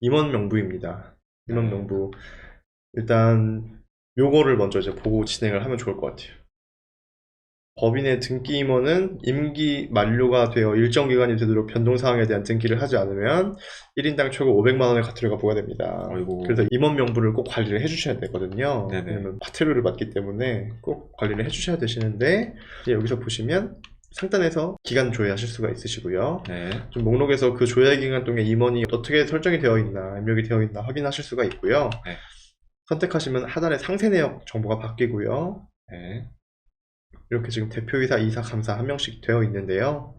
임원 명부입니다. 임원 네. 명부. 일단 요거를 먼저 이제 보고 진행을 하면 좋을 것 같아요. 법인의 등기 임원은 임기 만료가 되어 일정 기간이 되도록 변동 사항에 대한 등기를 하지 않으면 1인당 최고 500만 원의 과태료가 부과됩니다. 어이구. 그래서 임원 명부를 꼭 관리를 해주셔야 되거든요. 네네. 왜냐면 과태료를 받기 때문에 꼭 관리를 해주셔야 되시는데 여기서 보시면 상단에서 기간 조회하실 수가 있으시고요. 네. 좀 목록에서 그 조회 기간 동안 임원이 어떻게 설정이 되어 있나, 입력이 되어 있나 확인하실 수가 있고요. 네. 선택하시면 하단에 상세 내역 정보가 바뀌고요. 네. 이렇게 지금 대표이사, 이사, 감사 한 명씩 되어 있는데요.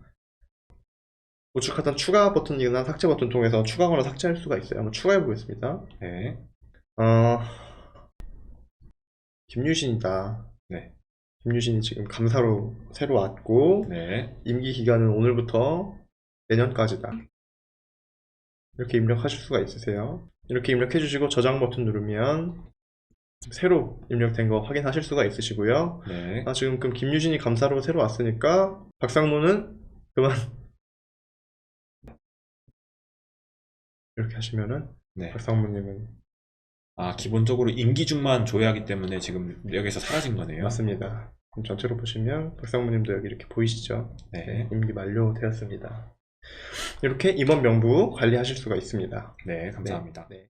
우측 하단 추가 버튼이나 삭제 버튼 통해서 추가하거나 삭제할 수가 있어요. 한번 추가해 보겠습니다. 네. 어, 김유신이다. 네. 김유신이 지금 감사로 새로 왔고, 네. 임기 기간은 오늘부터 내년까지다. 이렇게 입력하실 수가 있으세요. 이렇게 입력해 주시고 저장 버튼 누르면 새로 입력된 거 확인하실 수가 있으시고요. 네. 아, 지금 그럼 김유진이 감사로 새로 왔으니까 박상무는 그만 이렇게 하시면은 네. 박상무님은 아, 기본적으로 임기 중만 조회하기 때문에 지금 여기서 사라진 거네요. 맞습니다. 그럼 전체로 보시면 박상무님도 여기 이렇게 보이시죠? 네. 임기 만료되었습니다. 이렇게 임원 명부 관리하실 수가 있습니다. 네, 감사합니다. 네.